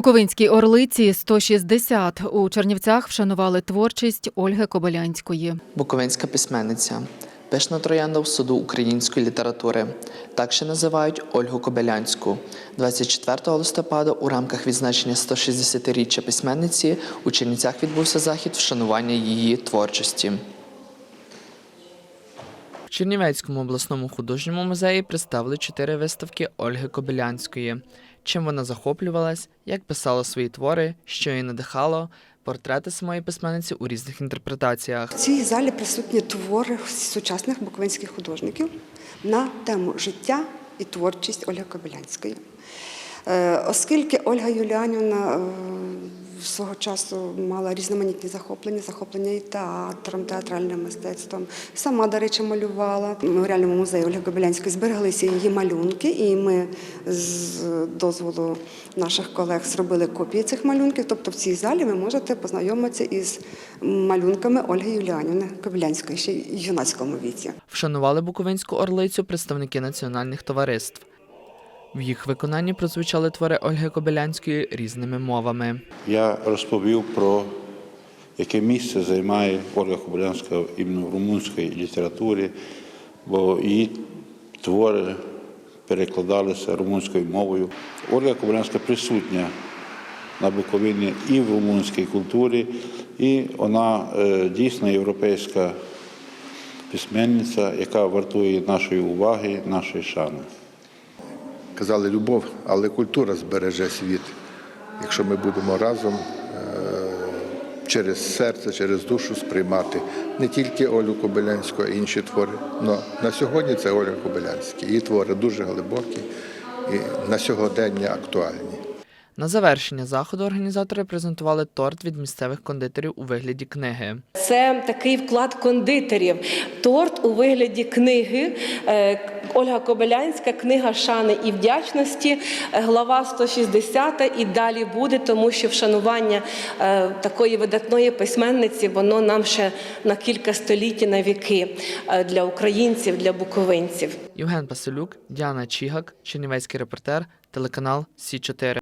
Буковинській орлиці 160. У Чернівцях вшанували творчість Ольги Кобилянської. Буковинська письменниця, пишна троянда в суду української літератури. Так ще називають Ольгу Кобилянську. 24 листопада у рамках відзначення 160-річчя письменниці у Чернівцях відбувся захід вшанування її творчості. В Чернівецькому обласному художньому музеї представили чотири виставки Ольги Кобилянської. Чим вона захоплювалась, як писала свої твори, що її надихало, портрети самої письменниці у різних інтерпретаціях. В цій залі присутні твори сучасних буковинських художників на тему життя і творчість Ольги Кобилянської. Е, Оскільки Ольга Юліанівна е, свого часу мала різноманітні захоплення, захоплення і театром, театральним мистецтвом, сама, до речі, малювала. В меморіальному музеї Ольги Кобилянської збереглися її малюнки, і ми з дозволу наших колег зробили копії цих малюнків. Тобто в цій залі ви можете познайомитися із малюнками Ольги Юліанівни Кобилянської ще й юнацькому віці. Вшанували Буковинську орлицю представники національних товариств. В їх виконанні прозвучали твори Ольги Кобилянської різними мовами. Я розповів про яке місце займає Ольга Кобилянська іменно в румунській літературі, бо її твори перекладалися румунською мовою. Ольга Кобилянська присутня на Буковині і в румунській культурі, і вона е, дійсно європейська письменниця, яка вартує нашої уваги, нашої шани. Казали любов, але культура збереже світ. Якщо ми будемо разом е, через серце, через душу сприймати не тільки Олю Кобилянську, а й інші твори. Но на сьогодні це Оля Кобилянська. Її твори дуже глибокі і на сьогодення актуальні. На завершення заходу організатори презентували торт від місцевих кондитерів у вигляді книги. Це такий вклад кондитерів. Торт у вигляді книги. Ольга Кобилянська, книга шани і вдячності, е, глава 160 і далі буде, тому що вшанування е, такої видатної письменниці воно нам ще на кілька століть на віки е, для українців, для буковинців. Євген Пасилюк, Діана Чігак, Чернівецький репортер, телеканал Сі 4